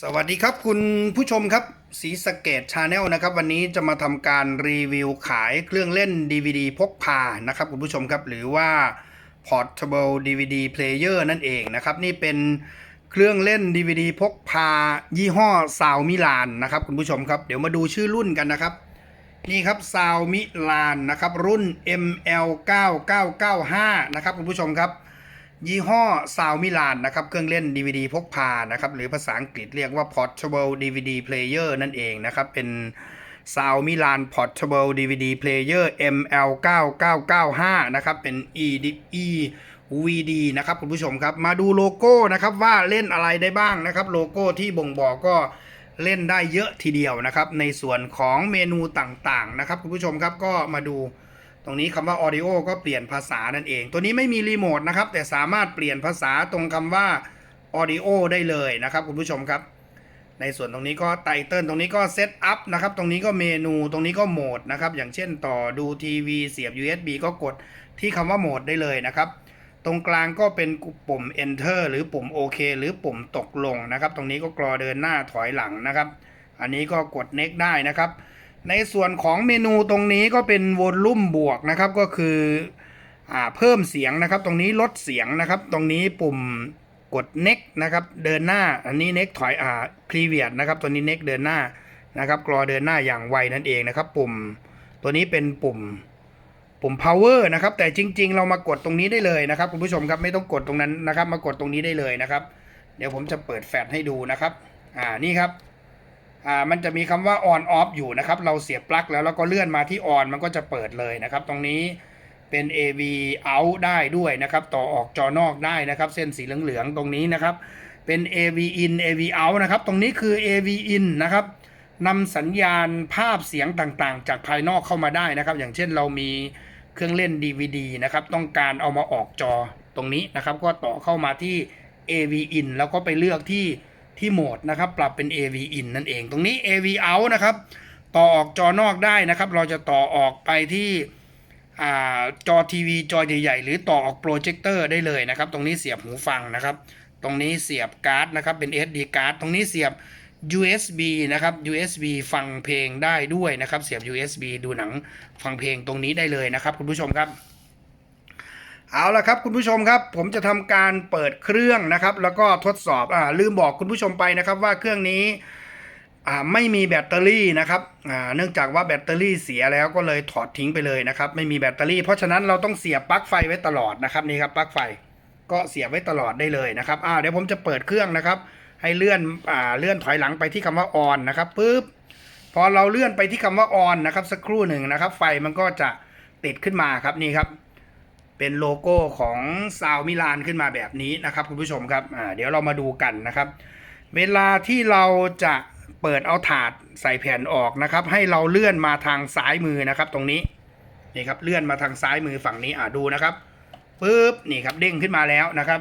สวัสดีครับคุณผู้ชมครับสีสเกตชาแนลนะครับ วันนี้จะมาทำการรีวิวขายเครื่องเล่น DVD พกพานะครับคุณผู้ชมครับ หรือว่า Portable DVD Player นั่นเองนะครับ นี่เป็นเครื่องเล่น DVD พกพา ยี่ห้อซาวมิลานนะครับคุณผู้ชมครับ เดี๋ยวมาดูชื่อรุ่นกันนะครับ นี่ครับซาวมิลานนะครับ รุ่น ML9995 นะครับคุณผู้ชมครับ ยี่ห้อซาวมิลานนะครับ เครื่องเล่น DVD พกพานะครับ หรือภาษาอังกฤษเรียกว่า Portable DVD Player นั่นเองนะครับ เป็นซาวมิลาน Portable DVD Player ML9995 นะครับเป็น E E VD นะครับคุณผู้ชมครับ มาดูโลโก้นะครับว่าเล่นอะไรได้บ้างนะครับ โลโก้ที่บ่งบอกก็เล่นได้เยอะทีเดียวนะครับ ในส่วนของเมนูต่างๆนะครับคุณผู้ชมครับก็มาดู ตรงนี้คำว่า audio ก็เปลี่ยนภาษานั่นเอง ตัวนี้ไม่มีรีโมทนะครับ แต่สามารถเปลี่ยนภาษาตรงคำว่า audio ได้เลยนะครับคุณผู้ชมครับ ในส่วนตรงนี้ก็ไตเติลตรงนี้ก็เซตอัพนะครับ ตรงนี้ก็เมนู ตรงนี้ก็โหมดนะครับ อย่างเช่นต่อดูทีวีเสียบ USB ก็กดที่คำว่าโหมดได้เลยนะครับตรงกลางก็เป็นปุ่ม enter หรือปุ่ม OK หรือปุ่มตกลงนะครับ ตรงนี้ก็กรอเดินหน้าถอยหลังนะครับ อันนี้ก็กด next ได้นะครับ ในส่วนของเมนูตรงนี้ก็เป็นวอลลุ่มบวกนะครับก็คืออ่าเพิ่มเสียงนะครับ ตรงนี้ลดเสียงนะครับ ตรงนี้ปุ่มกด next นะครับ เดินหน้าอันนี้ next ถอยอ่า previous นะครับตัวนี้ next เดินหน้านะครับกรอเดินหน้าอย่างไวนั่นเองนะครับ ปุ่มตัวนี้เป็นปุ่มปุ่ม power นะครับ แต่จริง ๆ เรามากดตรงนี้ได้เลยนะครับคุณผู้ชมครับไม่ต้องกดตรงนั้นนะครับ มากดตรงนี้ได้เลยนะครับ เดี๋ยวผมจะเปิดแฟลชให้ดูนะครับ อ่านี่ครับ อ่ามันจะมีคำว่า on off อยู่นะครับ เราเสียบปลั๊กแล้วแล้วก็เลื่อนมาที่ on มันก็จะเปิดเลยนะครับ ตรงนี้เป็น AV out ได้ด้วยนะครับ ต่อออกจอนอกได้นะครับ เส้นสีเหลืองๆตรงนี้นะครับ เป็น AV in AV out นะครับ ตรงนี้คือ AV in นะครับนำสัญญาณภาพเสียงต่างๆ จากภายนอกเข้ามาได้นะครับ อย่างเช่นเรามีเครื่องเล่น DVD นะครับ ต้องการเอามาออกจอตรงนี้นะครับ ก็ต่อเข้ามาที่ AV in แล้วก็ไปเลือกที่ ที่โหมดนะครับ ปรับเป็น AV in นั่นเอง ตรงนี้ AV out นะครับ ต่อออกจอนอกได้นะครับ เราจะต่อออกไปที่อจอทีวีจอใหญ่ๆ หรือต่อออกโปรเจคเตอร์ได้เลยนะครับ ตรงนี้เสียบหูฟังนะครับ ตรงนี้เสียบการ์ดนะครับ เป็น SD การ์ด ตรงนี้เสียบ USB นะครับ USB ฟังเพลงได้ด้วยนะครับ เสียบ USB ดูหนังฟังเพลงตรงนี้ได้เลยนะครับ คุณผู้ชมครับ เอาละครับคุณผู้ชมครับ ผมจะทำการเปิดเครื่องนะครับ แล้วก็ทดสอบอ่าลืมบอกคุณผู้ชมไปนะครับว่าเครื่องนี้อ่าไม่มีแบตเตอรี่นะครับอ่าเนื่องจากว่าแบตเตอรี่เสียแล้วก็เลยถอดทิ้งไปเลยนะครับ ไม่มีแบตเตอรี่ เพราะฉะนั้นเราต้องเสียบปลั๊กไฟไว้ตลอดนะครับนี่ครับปลั๊กไฟก็เสียบไว้ตลอดได้เลยนะครับอ่าเดี๋ยวผมจะเปิดเครื่องนะครับ ให้เลื่อนอ่าเลื่อนถอยหลังไปที่คำว่า on นนะครับปุ๊บพอเราเลื่อนไปที่คำว่า on นะครับ สักครู่หนึ่งนะครับ ไฟมันก็จะติดขึ้นมาครับนี่ครับ เป็นโลโก้ของซาวมิลานขึ้นมาแบบนี้นะครับคุณผู้ชมครับเดี๋ยวเรามาดูกันนะครับ เวลาที่เราจะเปิดเอาถาดใส่แผ่นออกนะครับ ให้เราเลื่อนมาทางซ้ายมือนะครับ ตรงนี้นี่ครับเลื่อนมาทางซ้ายมือฝั่งนี้อ่าดูนะครับปึ๊บนี่ครับเด้งขึ้นมาแล้วนะครับ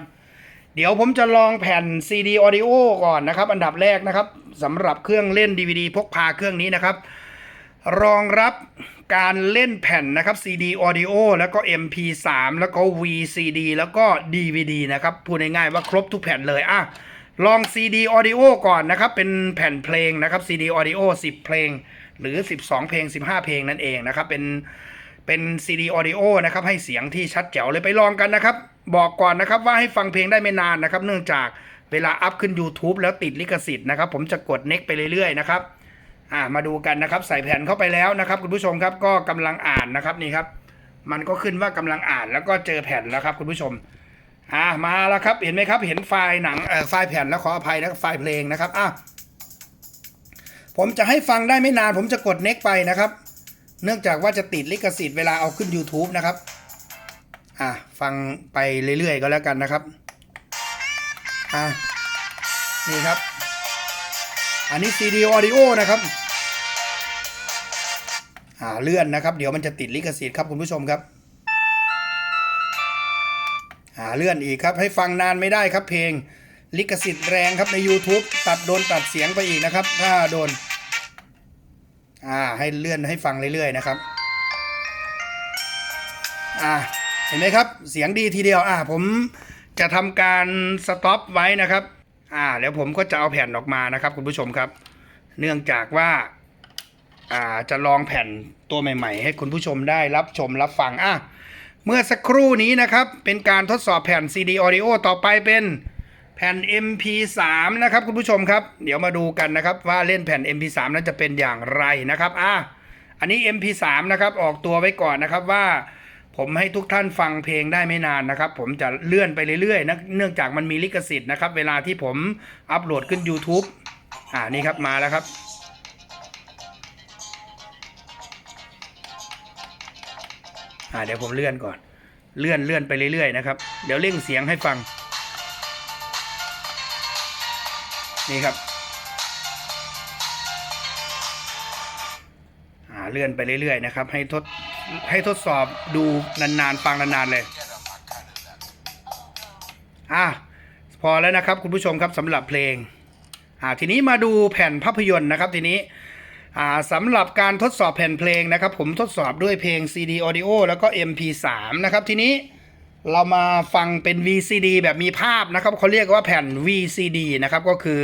เดี๋ยวผมจะลองแผ่น CD Audio ก่อนนะครับ อันดับแรกนะครับสำหรับเครื่องเล่น DVD พกพาเครื่องนี้นะครับ รองรับการเล่นแผ่นนะครับ CD Audio แล้วก็ MP3 แล้วก็ VCD แล้วก็ DVD นะครับ พูดง่ายๆว่าครบทุกแผ่นเลยอะลอง CD Audio ก่อนนะครับ เป็นแผ่นเพลงนะครับ CD Audio 10 เพลง หรือ 12 เพลง 15 เพลงนั่นเองนะครับ เป็นเป็น CD Audio นะครับ ให้เสียงที่ชัดแจ๋วเลยไปลองกันนะครับ บอกก่อนนะครับว่าให้ฟังเพลงได้ไม่นานนะครับ เนื่องจากเวลาอัพขึ้น YouTube แล้วติดลิขสิทธิ์นะครับ ผมจะกด next ไปเรื่อยๆนะครับ อ่ามาดูกันนะครับ ใส่แผ่นเข้าไปแล้วนะครับ คุณผู้ชมครับก็กำลังอ่านนะครับนี่ครับ มันก็ขึ้นว่ากำลังอ่านแล้วก็เจอแผ่นแล้วครับ คุณผู้ชมอ่ามาแล้วครับเห็นไหมครับ เห็นไฟล์หนังเอ่อไฟล์แผ่นแล้วขออภัยนะไฟล์เพลงนะครับอะผมจะให้ฟังได้ไม่นาน ผมจะกด next ไปนะครับ เนื่องจากว่าจะติดลิขสิทธิ์เวลาเอาขึ้น YouTube นะครับอะฟังไปเรื่อยๆก็แล้วกันนะครับอะนี่ครับ อันนี้ CD Audio นะครับ เลื่อนนะครับ เดี๋ยวมันจะติดลิขสิทธิ์ครับคุณผู้ชมครับอ่าเลื่อนอีกครับให้ฟังนานไม่ได้ครับเพลงลิขสิทธิ์แรงครับใน YouTube ตัดโดนตัดเสียงไปอีกนะครับถ้าโดนอ่าให้เลื่อนให้ฟังเรื่อยๆนะครับอ่าเห็นไหมครับเสียงดีทีเดียวอ่าผมจะทำการสต็อปไว้นะครับอ่าเดี๋ยวผมก็จะเอาแผ่นออกมานะครับคุณผู้ชมครับ เนื่องจากว่า อ่าจะลองแผ่นตัวใหม่ ๆ ให้คุณผู้ชมได้รับชมรับฟังอะเมื่อสักครู่นี้นะครับ เป็นการทดสอบแผ่น CD Audio ต่อไปเป็นแผ่น MP3 นะครับคุณผู้ชมครับ เดี๋ยวมาดูกันนะครับว่าเล่นแผ่น MP3 นั้นจะเป็นอย่างไรนะครับอะอันนี้ MP3 นะครับออกตัวไว้ก่อนนะครับว่า ผมให้ทุกท่านฟังเพลงได้ไม่นานนะครับ ผมจะเลื่อนไปเรื่อยๆนะเนื่องจากมันมีลิขสิทธิ์นะครับ เวลาที่ผมอัปโหลดขึ้น YouTube อ่านี่ครับมาแล้วครับ อ่าเดี๋ยวผมเลื่อนก่อน เลื่อนเลื่อนไปเรื่อยๆนะครับ เดี๋ยวเร่งเสียงให้ฟัง นี่ครับอ่าเลื่อนไปเรื่อยๆนะครับ ให้ทดให้ทดสอบดูนานๆ ฟังนานๆเลย อะพอแล้วนะครับคุณผู้ชมครับสำหรับเพลง อ่าทีนี้มาดูแผ่นภาพยนตร์นะครับทีนี้ อ่าสำหรับการทดสอบแผ่นเพลงนะครับ ผมทดสอบด้วยเพลง CD Audio แล้วก็ MP3 นะครับ ทีนี้เรามาฟังเป็น VCD แบบมีภาพนะครับเขาเรียกว่าแผ่น VCD นะครับก็คือ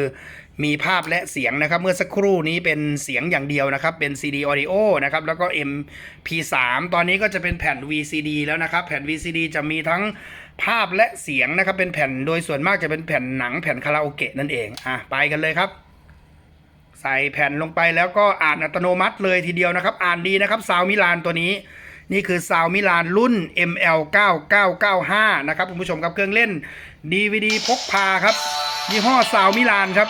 มีภาพและเสียงนะครับ เมื่อสักครู่นี้เป็นเสียงอย่างเดียวนะครับ เป็น CD Audio นะครับแล้วก็ MP3 ตอนนี้ก็จะเป็นแผ่น VCD แล้วนะครับ แผ่น VCD จะมีทั้งภาพและเสียงนะครับ เป็นแผ่นโดยส่วนมากจะเป็นแผ่นหนังแผ่นคาราโอเกะนั่นเองอะไปกันเลยครับ ใส่แผ่นลงไปแล้วก็อ่านอัตโนมัติเลยทีเดียวนะครับ อ่านดีนะครับซาวมิลานตัวนี้ นี่คือซาวมิลานรุ่น ML 9995นะครับคุณผู้ชมครับเครื่องเล่น DVD พกพาครับยี่ห้อซาวมิลานครับ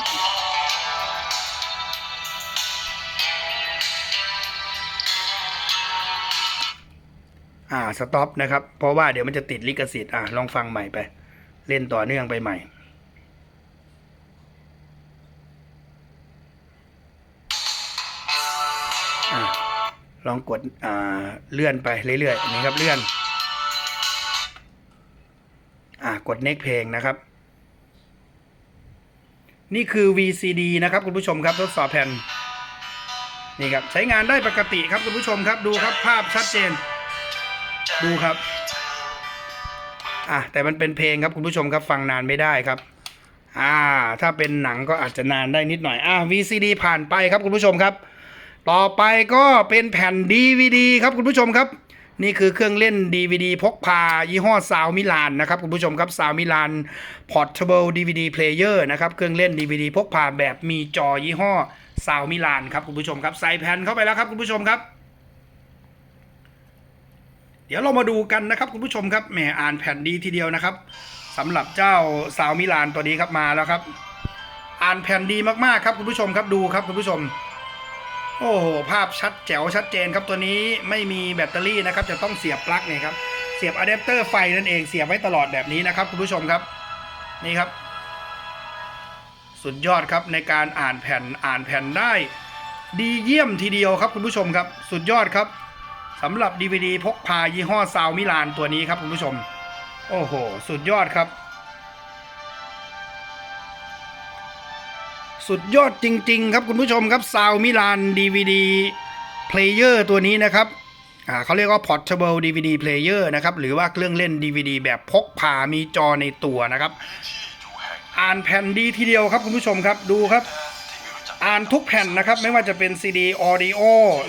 อ่าสต็อปนะครับ เพราะว่าเดี๋ยวมันจะติดลิขสิทธิ์อะลองฟังใหม่ไป เล่นต่อเนื่องไปใหม่ ลองกดเลื่อนไปเรื่อยๆนี่ครับเลื่อนอ่ากด next เพลงนะครับ นี่คือ VCD นะครับคุณผู้ชมครับทดสอบแผ่นนี่ครับใช้งานได้ปกติครับคุณผู้ชมครับดูครับภาพชัดเจน ดูครับอะแต่มันเป็นเพลงครับคุณผู้ชมครับฟังนานไม่ได้ครับอ่าถ้าเป็นหนังก็อาจจะนานได้นิดหน่อยอ่า VCD ผ่านไปครับคุณผู้ชมครับ ต่อไปก็เป็นแผ่น DVD ครับคุณผู้ชมครับ นี่คือเครื่องเล่น DVD พกพา ยี่ห้อซาวมิลานนะครับคุณผู้ชมครับซาวมิลาน Portable DVD Player นะครับเครื่องเล่น DVD พกพาแบบมีจอยี่ห้อซาวมิลานครับคุณผู้ชมครับใส่แผ่นเข้าไปแล้วครับคุณผู้ชมครับ เดี๋ยวเรามาดูกันนะครับคุณผู้ชมครับแหมอ่านแผ่นดีทีเดียวนะครับสำหรับเจ้าซาวมิลานตัวนี้ครับมาแล้วครับ อ่านแผ่นดีมากๆครับคุณผู้ชมครับดูครับคุณผู้ชม โอ้โห ภาพชัดแจ๋วชัดเจนครับตัวนี้ไม่มีแบตเตอรี่นะครับ จะต้องเสียบปลั๊กเนี่ยครับ เสียบอะแดปเตอร์ไฟนั่นเองเสียบไว้ตลอดแบบนี้นะครับคุณผู้ชมครับ นี่ครับ สุดยอดครับในการอ่านแผ่นอ่านแผ่นได้ ดีเยี่ยมทีเดียวครับคุณผู้ชมครับ สุดยอดครับสำหรับ DVD พกพายี่ห้อซาวมิลานตัวนี้ครับคุณผู้ชม โอ้โห สุดยอดครับ สุดยอดจริง ๆ ครับคุณผู้ชมครับซาวมิลาน DVD Player ตัวนี้นะครับเขาเรียกว่า Portable DVD Player นะครับ หรือว่าเครื่องเล่น DVD แบบพกพามีจอในตัวนะครับ อ่านแผ่นดีทีเดียวครับคุณผู้ชมครับดูครับ อ่านทุกแผ่นนะครับ ไม่ว่าจะเป็น CD Audio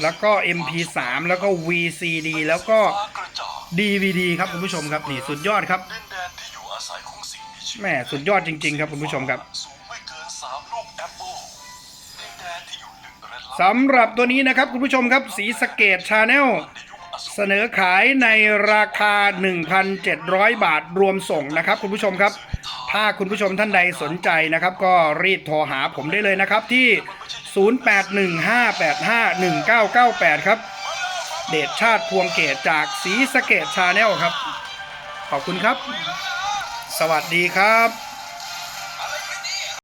แล้วก็ MP3 แล้วก็ VCD แล้วก็ DVD ครับคุณผู้ชมครับนี่สุดยอดครับแม่สุดยอดจริง ๆ ครับคุณผู้ชมครับ สำหรับตัวนี้นะครับคุณผู้ชมครับสีสเกตชาแนลในยุคอสูรเสนอขายในราคา 1,700 บาทรวมส่งนะครับ คุณผู้ชมครับ ถ้าคุณผู้ชมท่านใดสนใจนะครับ ก็รีบโทรหาผมได้เลยนะครับที่ 0815851998 ครับ เดชชาติพวงเกตจากสีสเกตชาแนลครับ ขอบคุณครับ สวัสดีครับ